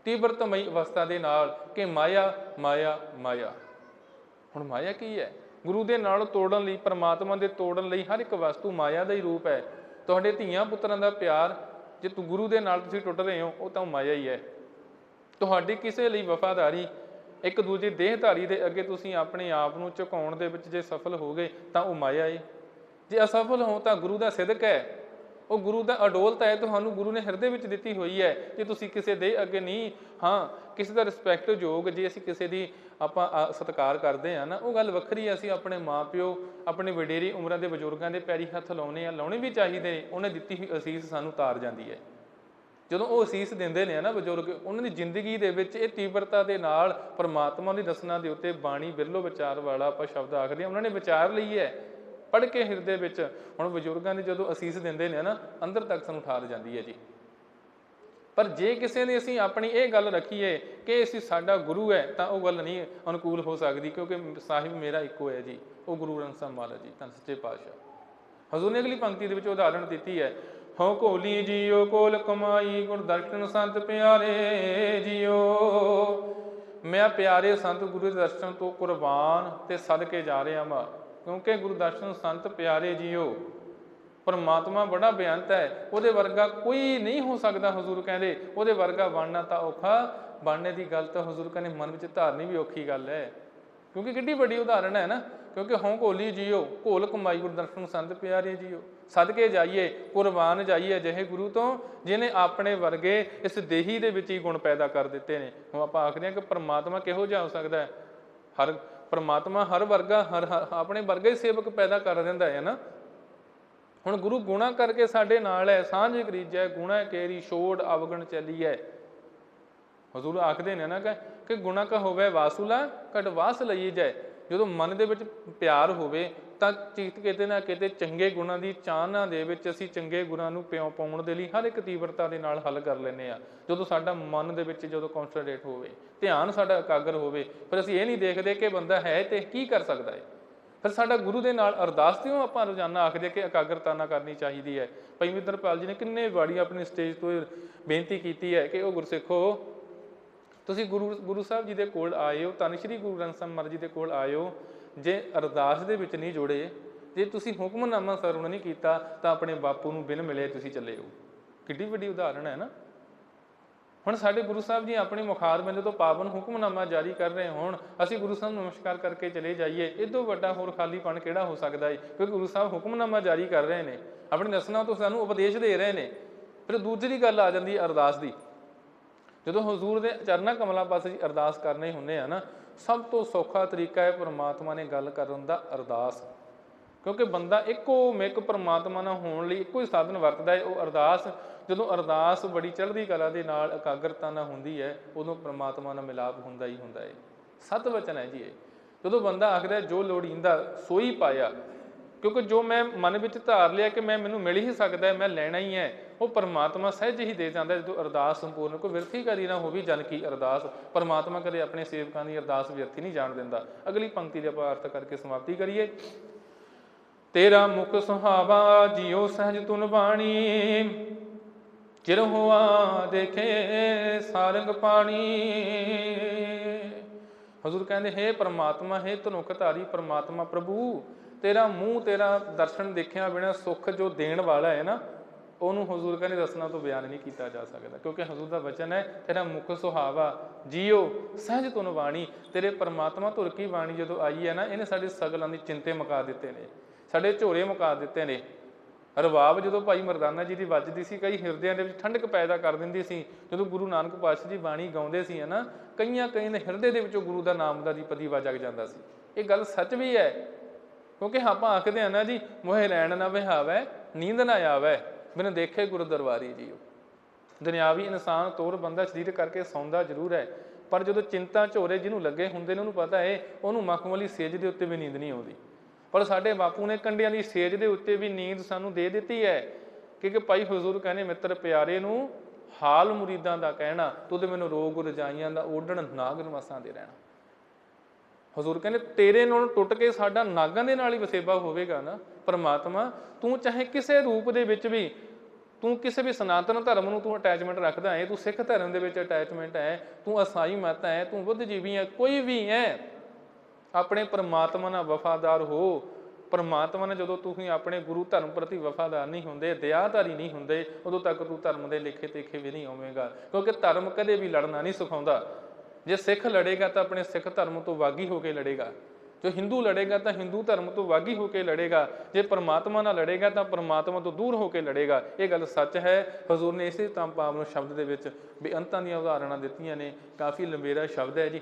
ਤੀਬਰਤਮਈ ਅਵਸਥਾ ਦੇ ਨਾਲ ਕਿ ਮਾਇਆ ਮਾਇਆ ਮਾਇਆ। ਹੁਣ ਮਾਇਆ ਕੀ ਹੈ? ਗੁਰੂ ਦੇ ਨਾਲ ਤੋੜਨ ਲਈ, ਪਰਮਾਤਮਾ ਦੇ ਤੋੜਨ ਲਈ ਹਰ ਇੱਕ ਵਸਤੂ ਮਾਇਆ ਦਾ ਹੀ ਰੂਪ ਹੈ। ਤੁਹਾਡੇ ਧੀਆਂ ਪੁੱਤਰਾਂ ਦਾ ਪਿਆਰ, ਜੇ ਤੂੰ ਗੁਰੂ ਦੇ ਨਾਲ ਤੁਸੀਂ ਟੁੱਟ ਰਹੇ ਹੋ, ਉਹ ਤਾਂ ਮਾਇਆ ਹੀ ਹੈ। ਤੁਹਾਡੀ ਕਿਸੇ ਲਈ ਵਫਾਦਾਰੀ, ਇੱਕ ਦੂਜੇ ਦੇਹਧਾਰੀ ਦੇ ਅੱਗੇ ਤੁਸੀਂ ਆਪਣੇ ਆਪ ਨੂੰ ਝੁਕਾਉਣ ਦੇ ਵਿੱਚ ਜੇ ਸਫਲ ਹੋ ਗਏ, ਤਾਂ ਉਹ ਮਾਇਆ ਹੈ ਜੇ ਅਸਫਲ ਹੋ ਤਾਂ ਗੁਰੂ ਦਾ ਸਿਦਕ ਹੈ। ਉਹ ਗੁਰੂ ਦਾ ਅਡੋਲਤਾ ਹੈ ਤੁਹਾਨੂੰ ਗੁਰੂ ਨੇ ਹਿਰਦੇ ਵਿੱਚ ਦਿੱਤੀ ਹੋਈ ਹੈ ਜੇ ਤੁਸੀਂ ਕਿਸੇ ਦੇ ਅੱਗੇ ਨਹੀਂ, ਹਾਂ, ਕਿਸੇ ਦਾ ਰਿਸਪੈਕਟ ਯੋਗ ਜੇ ਅਸੀਂ ਕਿਸੇ ਦੀ ਆਪਾਂ ਸਤਿਕਾਰ ਕਰਦੇ ਆ ਨਾ, ਉਹ ਗੱਲ ਵੱਖਰੀ ਹੈ, ਅਸੀਂ ਆਪਣੇ ਮਾਪਿਓ, ਆਪਣੇ ਵਡੇਰੀ ਉਮਰਾਂ ਦੇ ਬਜ਼ੁਰਗਾਂ ਦੇ ਪੈਰੀ ਹੱਥ ਲਾਉਣੇ ਆ, ਲਾਉਣੇ ਵੀ ਚਾਹੀਦੇ ਨੇ, ਉਹਨੇ ਦਿੱਤੀ ਹੋਈ ਅਸੀਸ ਸਾਨੂੰ ਤਾਰ ਜਾਂਦੀ ਹੈ। ਜਦੋਂ ਉਹ ਅਸੀਸ ਦਿੰਦੇ ਨੇ ਨਾ ਬਜ਼ੁਰਗ, ਉਹਨਾਂ ਦੀ ਜ਼ਿੰਦਗੀ ਦੇ ਵਿੱਚ ਇਹ ਤੀਬਰਤਾ ਦੇ ਨਾਲ ਪਰਮਾਤਮਾ ਦੀ ਦਸਨਾ ਦੇ ਉੱਤੇ ਬਾਣੀ ਬਿਰਲੋ ਵਿਚਾਰ ਵਾਲਾ ਆਪਾਂ ਸ਼ਬਦ ਆਖਦੇ ਆ ਉਹਨਾਂ ਨੇ ਵਿਚਾਰ ਲਈ ਹੈ। ਪੜ੍ਹ ਕੇ ਹਿਰਦੇ ਵਿੱਚ ਹੁਣ ਬਜ਼ੁਰਗਾਂ ਦੀ ਜਦੋਂ ਅਸੀਸ ਦਿੰਦੇ ਨੇ ਨਾ, ਅੰਦਰ ਤੱਕ ਸਾਨੂੰ ਠਾਰ ਜਾਂਦੀ ਹੈ ਜੀ। ਪਰ ਜੇ ਕਿਸੇ ਨੇ ਅਸੀਂ ਆਪਣੀ ਇਹ ਗੱਲ ਰੱਖੀਏ ਕਿ ਅਸੀਂ ਸਾਡਾ ਗੁਰੂ ਹੈ, ਤਾਂ ਉਹ ਗੱਲ ਨਹੀਂ ਅਨੁਕੂਲ ਹੋ ਸਕਦੀ ਕਿਉਂਕਿ ਸਾਹਿਬ ਮੇਰਾ ਇੱਕੋ ਹੈ ਜੀ। ਉਹ ਗੁਰੂ ਗ੍ਰੰਥ ਸਾਹਿਬ ਮਹਾਰਾਜ ਜੀ ਤਾਂ ਸੱਚੇ ਪਾਤਸ਼ਾਹ। ਹਜ਼ੂਰ ਨੇ ਅਗਲੀ ਪੰਕਤੀ ਦੇ ਵਿੱਚ ਉਦਾਹਰਣ ਦਿੱਤੀ ਹੈ, ਹਉ ਕੋਲੀ ਜੀਓ ਕੋਲ ਕਮਾਈ ਗੁਰ ਦਰਸ਼ਨ ਸੰਤ ਪਿਆਰੇ ਜੀਓ। ਮੈਂ ਪਿਆਰੇ ਸੰਤ ਗੁਰੂ ਦੇ ਦਰਸ਼ਨ ਤੋਂ ਕੁਰਬਾਨ ਤੇ ਸਦਕੇ ਜਾ ਰਿਹਾ ਹਾਂ ਕਿਉਂਕਿ ਗੁਰੂ ਦਰਸ਼ਨ ਸੰਤ ਪਿਆਰੇ ਜੀਓ, ਪਰਮਾਤਮਾ ਬੜਾ ਬੇਅੰਤ ਹੈ, ਉਹਦੇ ਵਰਗਾ ਕੋਈ ਨਹੀਂ ਹੋ ਸਕਦਾ ਹਜ਼ੂਰ ਕਹਿੰਦੇ, ਉਹਦੇ ਵਰਗਾ ਬਣਨਾ ਤਾਂ ਔਖਾ, ਬਣਨੇ ਦੀ ਗੱਲ ਤਾਂ ਹਜ਼ੂਰ ਕਹਿੰਦੇ ਮਨ ਵਿੱਚ ਧਾਰਨੀ ਵੀ ਔਖੀ ਗੱਲ ਹੈ। ਕਿਉਂਕਿ ਕਿੱਡੀ ਵੱਡੀ ਉਦਾਹਰਣ ਹੈ ਨਾ, ਕਿਉਂਕਿ ਹੋਂ ਘੋਲੀ ਜੀਓ, ਘੋਲ ਕਮਾਈ ਗੁਰਦਰਸ਼ਨ ਸੰਤ ਪਿਆਰੇ ਜੀਓ। ਸਦਕੇ ਜਾਈਏ, ਕੁਰਬਾਨ ਜਾਈਏ ਅਜਿਹੇ ਗੁਰੂ ਤੋਂ ਜਿਨੇ ਆਪਣੇ ਵਰਗੇ ਇਸ ਦੇਹੀ ਦੇ ਵਿੱਚ ਹੀ ਗੁਣ ਪੈਦਾ ਕਰ ਦਿੱਤੇ ਨੇ। ਹੁਣ ਆਪਾਂ ਆਖਦੇ ਹਾਂ ਕਿ ਪਰਮਾਤਮਾ ਕਿਹੋ ਜਿਹਾ ਹੋ ਸਕਦਾ ਹੈ? ਹਰ ਪਰਮਾਤਮਾ ਹਰ ਵਰਗਾ, ਹਰ ਆਪਣੇ ਵਰਗਾ ਹੀ ਸੇਵਕ ਪੈਦਾ ਕਰ ਦਿੰਦਾ ਹੈ ਨਾ। ਹੁਣ ਗੁਰੂ ਗੁਣਾ ਕਰਕੇ ਸਾਡੇ ਨਾਲ ਹੈ, ਸਾਂਝ ਕਰੀਜੈ, ਗੁਣਾ ਕੇਰੀ, ਛੋੜ, ਅਵਗਣ ਚੱਲੀਐ। ਹਜ਼ੂਰ ਆਖਦੇ ਨੇ ਨਾ ਕਿ ਕਿ ਗੁਣਾ ਕਾ ਹੋਵੇ ਵਾਸੁਲਾ ਕਟ ਵਾਸ ਲਈ ਜਾਏ ਜਦੋਂ ਮਨ ਦੇ ਵਿੱਚ ਪਿਆਰ ਹੋਵੇ ਤਾਂ ਚੀਤ ਕਿਤੇ ਨਾ ਕਿਤੇ ਚੰਗੇ ਗੁਣਾਂ ਦੀ ਚਾਹਨਾ ਦੇ ਵਿੱਚ ਅਸੀਂ ਚੰਗੇ ਗੁਣਾਂ ਨੂੰ ਪਿਉ ਪਾਉਣ ਦੇ ਲਈ ਹਰ ਇੱਕ ਤੀਵਰਤਾ ਦੇ ਨਾਲ ਹੱਲ ਕਰ ਲੈਂਦੇ ਆ ਜਦੋਂ ਸਾਡਾ ਮਨ ਦੇ ਵਿੱਚ ਜਦੋਂ ਕਨਸੈਂਟਰੇਟ ਹੋਵੇ, ਧਿਆਨ ਸਾਡਾ ਇਕਾਗਰ ਹੋਵੇ, ਫਿਰ ਅਸੀਂ ਇਹ ਨਹੀਂ ਦੇਖਦੇ ਕਿ ਬੰਦਾ ਹੈ ਤੇ ਕੀ ਕਰ ਸਕਦਾ ਹੈ। ਫਿਰ ਸਾਡਾ ਗੁਰੂ ਦੇ ਨਾਲ ਅਰਦਾਸ ਤੇ ਆਪਾਂ ਰੋਜ਼ਾਨਾ ਆਖਦੇ ਕਿ ਇਕਾਗਰਤਾ ਨਾ ਕਰਨੀ ਚਾਹੀਦੀ ਹੈ। ਭਾਈ ਮਿੱਤਰਪਾਲ ਜੀ ਨੇ ਕਿੰਨੇ ਵਾਰੀ ਆਪਣੀ ਸਟੇਜ ਤੋਂ ਬੇਨਤੀ ਕੀਤੀ ਹੈ ਕਿ ਉਹ ਗੁਰਸਿੱਖੋ, ਤੁਸੀਂ ਗੁਰੂ ਗੁਰੂ ਸਾਹਿਬ ਜੀ ਦੇ ਕੋਲ ਆਏ ਹੋ ਧੰਨ ਸ਼੍ਰੀ ਗੁਰੂ ਗ੍ਰੰਥ ਸਾਹਿਬ ਮਹਾਰਾਜ ਜੀ ਦੇ ਕੋਲ ਆਏ ਹੋ ਜੇ ਅਰਦਾਸ ਦੇ ਵਿੱਚ ਨਹੀਂ ਜੁੜੇ, ਜੇ ਤੁਸੀਂ ਹੁਕਮਨਾਮਾ ਸਰਵਣ ਨਹੀਂ ਕੀਤਾ, ਤਾਂ ਆਪਣੇ ਬਾਪੂ ਨੂੰ ਬਿਨ ਮਿਲੇ ਤੁਸੀਂ ਚੱਲੇ ਹੋ। ਕਿੱਡੀ ਵੱਡੀ ਉਦਾਹਰਣ ਹੈ ਨਾ। ਹੁਣ ਸਾਡੇ ਗੁਰੂ ਸਾਹਿਬ ਜੀ ਆਪਣੇ ਮੁਖਾਰਬਿੰਦ ਜਦੋਂ ਪਾਵਨ ਹੁਕਮਨਾਮਾ ਜਾਰੀ ਕਰ ਰਹੇ ਹੋਣ, ਅਸੀਂ ਗੁਰੂ ਸਾਹਿਬ ਨੂੰ ਨਮਸਕਾਰ ਕਰਕੇ ਚਲੇ ਜਾਈਏ, ਇਦੋਂ ਵੱਡਾ ਹੋਰ ਖਾਲੀਪਣ ਕਿਹੜਾ ਹੋ ਸਕਦਾ ਹੈ ਕਿਉਂਕਿ ਗੁਰੂ ਸਾਹਿਬ ਹੁਕਮਨਾਮਾ ਜਾਰੀ ਕਰ ਰਹੇ ਨੇ। ਆਪਣੇ ਰਸਨਾ ਤੋਂ ਸਾਨੂੰ ਉਪਦੇਸ਼ ਦੇ ਰਹੇ ਨੇ। ਫਿਰ ਦੂਸਰੀ ਗੱਲ ਆ ਜਾਂਦੀ ਹੈ ਅਰਦਾਸ ਦੀ। ਜਦੋਂ ਹਜ਼ੂਰ ਦੇ ਚਰਨਾਂ ਕਮਲਾਂ ਪਾਸੇ ਅਰਦਾਸ ਕਰਨੇ ਹੁੰਦੇ ਆ ਨਾ ਸਭ ਤੋਂ ਸੌਖਾ ਤਰੀਕਾ ਹੈ ਪਰਮਾਤਮਾ ਨੇ ਗੱਲ ਕਰਨ ਦਾ ਅਰਦਾਸ। ਕਿਉਂਕਿ ਬੰਦਾ ਇੱਕੋ ਮਿੱਕ ਪਰਮਾਤਮਾ ਨਾਲ ਹੋਣ ਲਈ ਇੱਕੋ ਹੀ ਸਾਧਨ ਵਰਤਦਾ ਹੈ, ਉਹ ਅਰਦਾਸ, ਜਦੋਂ ਅਰਦਾਸ ਬੜੀ ਚੜ੍ਹਦੀ ਕਲਾ ਦੇ ਨਾਲ ਇਕਾਗਰਤਾ ਨਾਲ ਹੁੰਦੀ ਹੈ, ਉਦੋਂ ਪਰਮਾਤਮਾ ਨਾਲ ਮਿਲਾਪ ਹੁੰਦਾ ਹੀ ਹੁੰਦਾ ਹੈ। ਸਤ ਵਚਨ ਹੈ ਜੀ ਇਹ। ਜਦੋਂ ਬੰਦਾ ਆਖਦਾ ਜੋ ਲੋੜੀਂਦਾ ਸੋਈ ਪਾਇਆ ਕਿਉਂਕਿ ਜੋ ਮੈਂ ਮਨ ਵਿੱਚ ਧਾਰ ਲਿਆ ਕਿ ਮੈਂ ਮੈਨੂੰ ਮਿਲ ਹੀ ਸਕਦਾ ਹੈ, ਮੈਂ ਲੈਣਾ ਹੀ ਹੈ, ਉਹ ਪਰਮਾਤਮਾ ਸਹਿਜ ਹੀ ਦੇ ਜਾਂਦਾ ਜਦੋਂ ਅਰਦਾਸ ਸੰਪੂਰਨ ਕੋਈ ਵਿਰਥੀ ਕਰੀ ਨਾ ਹੋਵੇ, ਜਨ ਕੀ ਅਰਦਾਸ। ਪਰਮਾਤਮਾ ਕਦੇ ਆਪਣੇ ਸੇਵਕਾਂ ਦੀ ਅਰਦਾਸ ਵਿਅਰਥੀ ਨਹੀਂ ਜਾਣ ਦਿੰਦਾ। ਅਗਲੀ ਪੰਕਤੀ ਦੇ ਆਪਾਂ ਅਰਥ ਕਰਕੇ ਸਮਾਪਤੀ ਕਰੀਏ। ਤੇਰਾ ਮੁਖ ਸੁਹਾਵਾ ਜਿਉ ਸਹਿਜ ਤੁਨ ਬਾਣੀ, ਚਿਰ ਹੋਆ ਦੇਖੇ ਸਾਰੰਗ ਪਾਣੀ। ਹਜ਼ੂਰ ਕਹਿੰਦੇ, ਹੈ ਪਰਮਾਤਮਾ, ਹੈ ਧਨੁਖ ਧਾਰੀ, ਪ੍ਰਮਾਤਮਾ ਪ੍ਰਭੂ ਤੇਰਾ ਮੂੰਹ, ਤੇਰਾ ਦਰਸ਼ਨ ਦੇਖਿਆ ਬਿਨਾ ਸੁੱਖ ਜੋ ਦੇਣ ਵਾਲਾ ਹੈ ਨਾ, ਉਹਨੂੰ ਹਜ਼ੂਰ ਕਹਿੰਦੇ ਰਸਨਾ ਤੋਂ ਬਿਆਨ ਨਹੀਂ ਕੀਤਾ ਜਾ ਸਕਦਾ, ਕਿਉਂਕਿ ਹਜ਼ੂਰ ਦਾ ਵਚਨ ਹੈ, ਤੇਰਾ ਮੁਖ ਸੁਹਾਵਾ, ਜੀਓ, ਸਹਿਜ ਤੁਨ ਬਾਣੀ, ਤੇਰੇ ਪਰਮਾਤਮਾ ਧੁਰ ਕੀ ਬਾਣੀ ਜਦੋਂ ਆਈ ਹੈ ਨਾ, ਇਹਨੇ ਸਾਡੇ ਸਗਲਾਂ ਦੀ ਚਿੰਤੇ ਮੁਕਾ ਦਿੱਤੇ ਨੇ, ਸਾਡੇ ਝੋਰੇ ਮੁਕਾ ਦਿੱਤੇ ਨੇ। ਰਵਾਬ ਜਦੋਂ ਭਾਈ ਮਰਦਾਨਾ ਜੀ ਦੀ ਵੱਜਦੀ ਸੀ, ਕਈ ਹਿਰਦਿਆਂ ਦੇ ਵਿੱਚ ਠੰਡਕ ਪੈਦਾ ਕਰ ਦਿੰਦੀ ਸੀ, ਜਦੋਂ ਗੁਰੂ ਨਾਨਕ ਪਾਤਸ਼ਾਹ ਜੀ ਬਾਣੀ ਗਾਉਂਦੇ ਸੀ ਹਨਾ ਕਈਆਂ ਕਈ ਦੇ ਹਿਰਦੇ ਦੇ ਵਿੱਚੋਂ ਗੁਰੂ ਦਾ ਨਾਮ ਦਾ ਦੀਪਦੀ ਵਜਗ ਜਾਂਦਾ ਸੀ। ਇਹ ਗੱਲ ਸੱਚ ਵੀ ਹੈ ਕਿਉਂਕਿ ਆਪਾਂ ਆਖਦੇ ਆ ਨਾ ਜੀ, ਮੋਹਿ ਲੈਣ ਨਾ ਵਿਹਾਵੈ, ਨੀਂਦ ਨਾ ਆਵੈ, ਬਿਨ ਦੇਖੇ ਗੁਰੂ ਦਰਬਾਰੀ ਜੀਓ। ਦੁਨਿਆਵੀ ਇਨਸਾਨ ਤੋਰ ਬੰਦਾ ਸਰੀਰ ਕਰਕੇ ਸੌਂਦਾ ਜ਼ਰੂਰ ਹੈ, ਪਰ ਜਦੋਂ ਚਿੰਤਾ ਝੋਰੇ ਜਿਹਨੂੰ ਲੱਗੇ ਹੁੰਦੇ ਨੇ, ਉਹਨੂੰ ਪਤਾ ਹੈ, ਉਹਨੂੰ ਮਖਮਲੀ ਸੇਜ ਦੇ ਉੱਤੇ ਵੀ ਨੀਂਦ ਨਹੀਂ ਆਉਂਦੀ। ਪਰ ਸਾਡੇ ਬਾਪੂ ਨੇ ਕੰਡਿਆਂ ਦੀ ਸੇਜ ਦੇ ਉੱਤੇ ਵੀ ਨੀਂਦ ਸਾਨੂੰ ਦੇ ਦਿੱਤੀ ਹੈ, ਕਿਉਂਕਿ ਭਾਈ ਹਜ਼ੂਰ ਕਹਿੰਦੇ, ਮਿੱਤਰ ਪਿਆਰੇ ਨੂੰ ਹਾਲ ਮੁਰੀਦਾਂ ਦਾ ਕਹਿਣਾ, ਤੂੰ ਤੁਧ ਮੈਨੂੰ ਰੋਗ ਰਜਾਈਆਂ ਦਾ ਓਡਣ ਨਾਗ ਵਸਾਂ ਦੇ ਰਹਿਣਾ। ਹਜ਼ੂਰ ਕਹਿੰਦੇ, ਤੇਰੇ ਨਾਲ ਟੁੱਟ ਕੇ ਸਾਡਾ ਨਾਗਾਂ ਦੇ ਨਾਲ ਹੀ ਵਸੇਬਾ ਹੋਵੇਗਾ ਨਾ, ਪਰਮਾਤਮਾ, ਤੂੰ ਚਾਹੇ ਕਿਸੇ ਰੂਪ ਦੇ ਵਿੱਚ ਵੀ, ਤੂੰ ਕਿਸੇ ਵੀ ਸਨਾਤਨ ਧਰਮ ਨੂੰ ਤੂੰ ਅਟੈਚਮੈਂਟ ਰੱਖਦਾ ਹੈ, ਤੂੰ ਸਿੱਖ ਧਰਮ ਦੇ ਵਿੱਚ ਅਟੈਚਮੈਂਟ ਹੈ, ਤੂੰ ਅਸਾਈ ਮਤ ਹੈ, ਤੂੰ ਬੁੱਧਜੀਵੀ ਹੈ, ਕੋਈ ਵੀ ਹੈ, ਆਪਣੇ ਪਰਮਾਤਮਾ ਨਾਲ ਵਫਾਦਾਰ ਹੋ। ਪਰਮਾਤਮਾ ਨੇ ਜਦੋਂ ਤੁਸੀਂ ਆਪਣੇ ਗੁਰੂ ਧਰਮ ਪ੍ਰਤੀ ਵਫਾਦਾਰ ਨਹੀਂ ਹੁੰਦੇ, ਦਇਆਧਾਰੀ ਨਹੀਂ ਹੁੰਦੇ, ਉਦੋਂ ਤੱਕ ਤੂੰ ਧਰਮ ਦੇ ਲੇਖੇ ਤੇਖੇ ਵੀ ਨਹੀਂ ਹੋਵੇਂਗਾ। ਕਿਉਂਕਿ ਧਰਮ ਕਦੇ ਵੀ ਲੜਨਾ ਨਹੀਂ ਸਿਖਾਉਂਦਾ। ਜੇ ਸਿੱਖ ਲੜੇਗਾ ਤਾਂ ਆਪਣੇ ਸਿੱਖ ਧਰਮ ਤੋਂ ਵਾਗੀ ਹੋ ਕੇ ਲੜੇਗਾ। ਜੋ ਹਿੰਦੂ ਲੜੇਗਾ ਤਾਂ ਹਿੰਦੂ ਧਰਮ ਤੋਂ ਵਾਗੀ ਹੋ ਕੇ ਲੜੇਗਾ। ਜੇ ਪਰਮਾਤਮਾ ਨਾਲ ਲੜੇਗਾ ਤਾਂ ਪਰਮਾਤਮਾ ਤੋਂ ਦੂਰ ਹੋ ਕੇ ਲੜੇਗਾ। ਇਹ ਗੱਲ ਸੱਚ ਹੈ। ਹਜ਼ੂਰ ਨੇ ਇਸੇ ਤਾਂ ਪਾਵਨ ਸ਼ਬਦ ਦੇ ਵਿੱਚ ਬੇਅੰਤਾਂ ਦੀਆਂ ਉਦਾਹਰਣਾਂ ਦਿੱਤੀਆਂ ਨੇ। ਕਾਫੀ ਲੰਬੇਰਾ ਸ਼ਬਦ ਹੈ ਜੀ।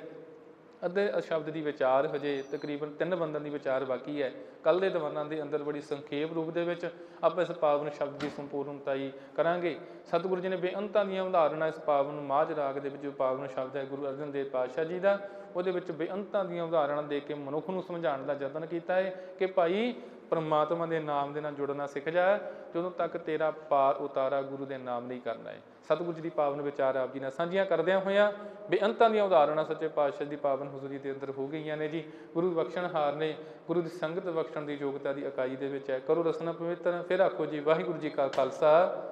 ਅੱਧੇ ਸ਼ਬਦ ਦੀ ਵਿਚਾਰ ਹਜੇ ਤਕਰੀਬਨ ਤਿੰਨ ਬੰਦਾਂ ਦੀ ਵਿਚਾਰ ਬਾਕੀ ਹੈ। ਕੱਲ ਦੇ ਦੀਵਾਨਾਂ ਦੇ ਅੰਦਰ ਬੜੀ ਸੰਖੇਪ ਰੂਪ ਦੇ ਵਿੱਚ ਆਪਾਂ ਇਸ ਪਾਵਨ ਸ਼ਬਦ ਦੀ ਸੰਪੂਰਨਤਾਈ ਕਰਾਂਗੇ। ਸਤਿਗੁਰੂ ਜੀ ਨੇ ਬੇਅੰਤਾਂ ਦੀਆਂ ਉਦਾਹਰਨਾਂ ਇਸ ਪਾਵਨ ਮਾਝ ਰਾਗ ਦੇ ਵਿੱਚ ਜੋ ਪਾਵਨ ਸ਼ਬਦ ਹੈ, ਗੁਰੂ ਅਰਜਨ ਦੇਵ ਪਾਤਸ਼ਾਹ ਜੀ ਦਾ, ਉਹਦੇ ਵਿੱਚ ਬੇਅੰਤਾਂ ਦੀਆਂ ਉਦਾਹਰਨਾਂ ਦੇ ਕੇ ਮਨੁੱਖ ਨੂੰ ਸਮਝਾਉਣ ਦਾ ਯਤਨ ਕੀਤਾ ਹੈ ਕਿ ਭਾਈ ਪਰਮਾਤਮਾ ਦੇ ਨਾਮ ਦੇ ਨਾਲ ਜੁੜਨਾ ਸਿੱਖ ਜਾ, ਜਦੋਂ ਤੱਕ ਤੇਰਾ ਪਾਰ ਉਤਾਰਾ ਗੁਰੂ ਦੇ ਨਾਮ ਨਹੀਂ ਕਰਨਾ ਹੈ। ਸਤਿਗੁਰੂ ਜੀ ਦੀ ਪਾਵਨ ਵਿਚਾਰ ਆਪ ਜੀ ਨਾਲ ਸਾਂਝੀਆਂ ਕਰਦਿਆਂ ਹੋਇਆਂ ਬੇਅੰਤਾਂ ਦੀਆਂ ਉਦਾਹਰਣਾਂ ਸੱਚੇ ਪਾਤਸ਼ਾਹ ਦੀ ਪਾਵਨ ਹਜ਼ੂਰੀ ਦੇ ਅੰਦਰ ਹੋ ਗਈਆਂ ਨੇ ਜੀ। ਗੁਰੂ ਬਖਸ਼ਣਹਾਰ ਨੇ, ਗੁਰੂ ਦੀ ਸੰਗਤ ਬਖਸ਼ਣ ਦੀ ਯੋਗਤਾ ਦੀ ਇਕਾਈ ਦੇ ਵਿੱਚ ਹੈ। ਕਰੋ ਰਸਨਾ ਪਵਿੱਤਰ, ਫਿਰ ਆਖੋ ਜੀ, ਵਾਹਿਗੁਰੂ ਜੀ ਕਾ ਖਾਲਸਾ,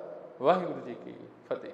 ਵਾਹਿਗੁਰੂ ਜੀ ਕੀ ਫਤਿਹ।